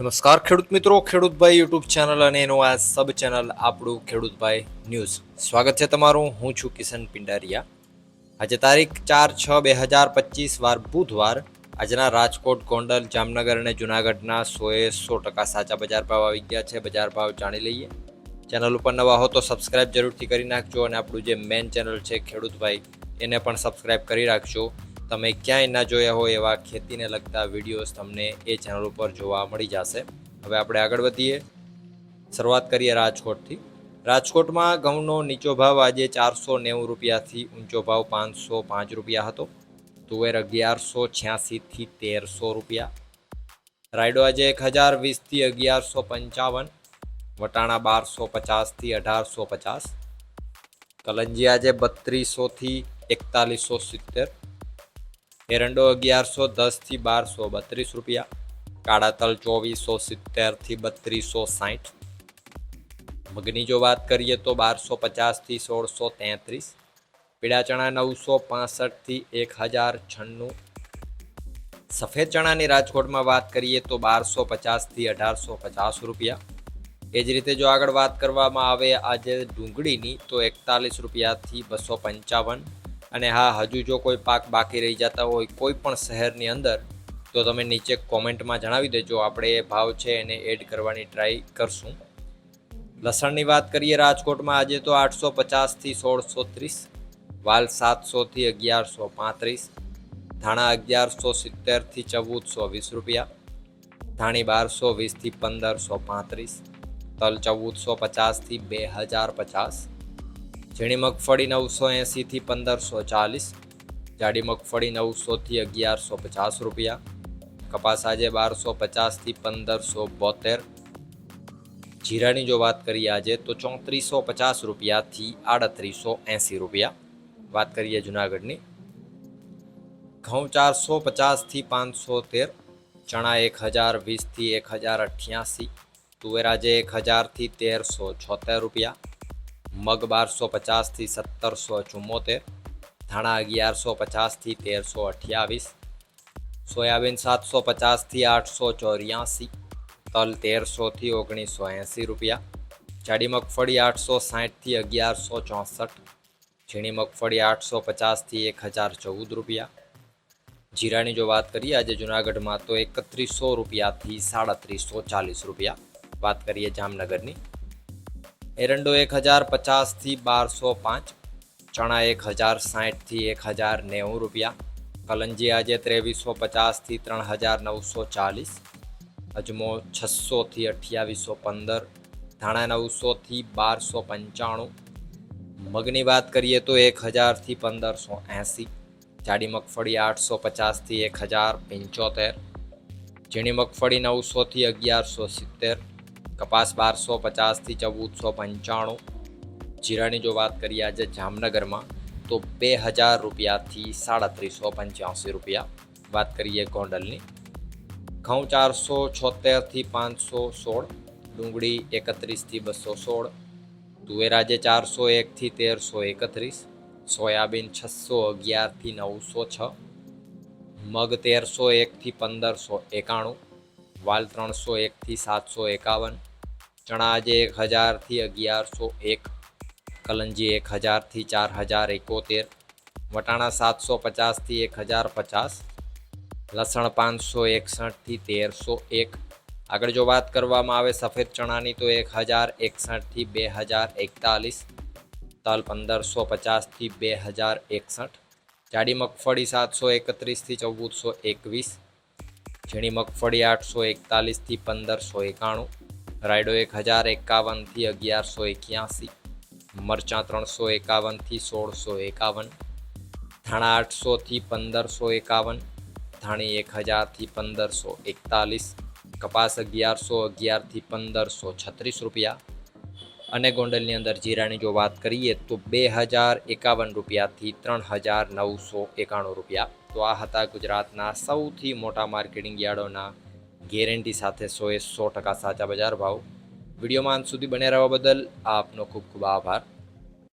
નમસ્કાર, ખેડૂત મિત્રો. ખેડૂતભાઈ યુટ્યુબ ચેનલ અને એનું આ સબ ચેનલ આપણું ખેડૂતભાઈ ન્યૂઝ. સ્વાગત છે તમારું. હું છું કિશન પિંડારિયા. આજે તારીખ ચાર છ બે હજાર પચીસ વાર બુધવાર આજના રાજકોટ, ગોંડલ, જામનગર અને જુનાગઢના સોએ સો ટકા સાચા બજાર ભાવ આવી ગયા છે. બજાર ભાવ જાણી લઈએ. ચેનલ ઉપર નવા હો તો સબસ્ક્રાઇબ જરૂરથી કરી નાખજો અને આપણું જે મેન ચેનલ છે ખેડૂતભાઈ, એને પણ સબસ્ક્રાઇબ કરી રાખજો. તમે ક્યાંય ના જોયા હોય એવા ખેતીને લગતા વિડીયોઝ તમને એ ચેનલ ઉપર જોવા મળી જશે. હવે આપણે આગળ વધીએ. શરૂઆત કરીએ રાજકોટથી. રાજકોટમાં ઘઉંનો નીચો ભાવ આજે ચારસો નેવું રૂપિયાથી ઊંચો ભાવ પાંચસો પાંચ રૂપિયા હતો. તુવેર અગિયારસો છ્યાસીથી તેરસો રૂપિયા. રાયડો આજે એક હજાર વીસથી અગિયારસો પંચાવન. વટાણા બારસો પચાસથી અઢારસો પચાસ. કલંજી આજે બત્રીસોથી એકતાલીસો સિત્તેર. એરંડો અગિયારસો દસથી બારસો બત્રીસ રૂપિયા. કાળા તલ ચોવીસો સિત્તેરથી બત્રીસો સાઠ. મગની જો વાત કરીએ તો બારસો પચાસથી સોળસો તેત્રીસ. પીળા ચણા નવસો પાસઠથી એક હજાર છન્નું. સફેદ ચણાની રાજકોટમાં વાત કરીએ તો બારસો પચાસથી અઢારસો પચાસ રૂપિયા. એ જ રીતે જો આગળ વાત કરવામાં આવે આજે ડુંગળીની તો એકતાલીસ રૂપિયાથી બસો પંચાવન. અને હા, હજુ જો કોઈ પાક બાકી રહી જતા હોય કોઈ પણ શહેરની અંદર, તો તમે નીચે કોમેન્ટમાં જણાવી દેજો. આપણે એ ભાવ છે એને એડ કરવાની ટ્રાય કરશું. લસણની વાત કરીએ રાજકોટમાં, આજે તો આઠસો પચાસથી સોળસો ત્રીસ, વાલ સાતસોથી અગિયારસો પાંત્રીસ, ધાણા અગિયારસો સિત્તેરથી ચૌદસો વીસ રૂપિયા, ધાણી બારસો વીસથી પંદરસો પાંત્રીસ, તલ ચૌદસો પચાસથી બે હજાર પચાસ ઝીણી મગફળી નવસો એંસીથી પંદરસો ચાલીસ, જાડી મગફળી નવસોથી અગિયારસો પચાસ રૂપિયા, કપાસ આજે બારસો પચાસથી પંદરસો બોતેર. જીરાની જો વાત કરીએ આજે તો ચોત્રીસો પચાસ રૂપિયાથી આડત્રીસો એંસી રૂપિયા. વાત કરીએ જુનાગઢની. ઘઉં ચારસો પચાસથી પાંચસો તેર, ચણા એક હજાર વીસથી એક હજાર અઠ્યાસી, તુવેર આજે એક હજારથી તેરસો છોતેર રૂપિયા મગ બારસો પચાસથી સત્તરસો ચુમ્મોતેર ધાણા અગિયારસો પચાસથી તેરસો અઠ્યાવીસ સોયાબીન સાતસો પચાસથી આઠસો ચોર્યાસી તલ તેરસોથી ઓગણીસો એંસી રૂપિયા, જાડી મગફળી આઠસો સાઠથી અગિયારસો ચોસઠ ઝીણી મગફળી આઠસો પચાસથી એક હજાર ચૌદ રૂપિયા. જીરાની જો વાત કરીએ, આજે જુનાગઢમાં તો એકત્રીસો રૂપિયાથી સાડત્રીસો ચાલીસ રૂપિયા. વાત કરીએ જામનગરની. એરંડો એક હજાર પચાસથી બારસો પાંચ, ચણા એક હજાર સાઠથી એક હજાર નેવું રૂપિયા, કલંજી આજે ત્રેવીસો પચાસથી ત્રણ હજાર નવસો ચાલીસ, અજમો છસોથી અઠ્યાવીસો પંદર, ધાણા નવસોથી બારસો પંચાણું, મગની વાત કરીએ તો એક હજારથી પંદરસો એંસી, જાડી મગફળી આઠસો પચાસથી એક હજાર પંચોતેર, ઝીણી મગફળી નવસોથી અગિયારસો સિત્તેર કપાસ બારસો, પચાસથી ચૌદસો, પંચાણું. જીરાની જો વાત કરીએ આજે જામનગરમાં, તો બે હજાર રૂપિયાથી સાડત્રીસો પંચ્યાસી રૂપિયા વાત કરીએ ગોંડલની. ઘઉં ચારસો છોતેરથી પાંચસો સોળ, ડુંગળી એકત્રીસથી બસો સોળ, તુવેર આજે ચારસો એકથી તેરસો એકત્રીસ, સોયાબીન છસો અગિયારથી નવસો છ, મગ તેરસો એકથી પંદરસો એકાણું, વાલ ત્રણસો એકથી સાતસો એકાવન ચણા આજે એક હજારથી અગિયારસો એક, કલંજી એક હજારથી ચાર હજાર એકોતેર, વટાણા સાતસો પચાસથી એક હજાર પચાસ, લસણ પાંચસો એકસઠથી તેરસો એક. આગળ જો વાત કરવામાં આવે સફેદ ચણાની તો એક હજાર એકસઠથી બે હજાર એકતાલીસ, તલ પંદરસો પચાસથી બે હજાર એકસઠ, જાડી મગફળી સાતસો એકત્રીસથી ચૌદસો એકવીસ, ઝીણી મગફળી આઠસો એકતાલીસથી પંદરસો એકાણું રાયડો એક હજાર એકાવનથી અગિયારસો એક્યાસી, મરચાં ત્રણસો એકાવનથી સોળસો એકાવન, ધાણા આઠસોથી પંદરસો એકાવન, ધાણી એક હજારથી પંદરસો એકતાલીસ, કપાસ અગિયારસો અગિયારથી પંદરસો છત્રીસ રૂપિયા અને ગોંડલની અંદર જીરાની જો વાત કરીએ તો બે હજાર એકાવન રૂપિયાથી ત્રણ હજાર નવસો એકાણું રૂપિયા. તો આ હતા ગુજરાતના સૌથી મોટા માર્કેટિંગ યાર્ડોના ગેરંટી સાથે સોએ સો ટકા સાચા બજાર ભાવ. વિડીયોમાં અંત સુધી બને રહેવા બદલ આપનો ખૂબ ખૂબ આભાર.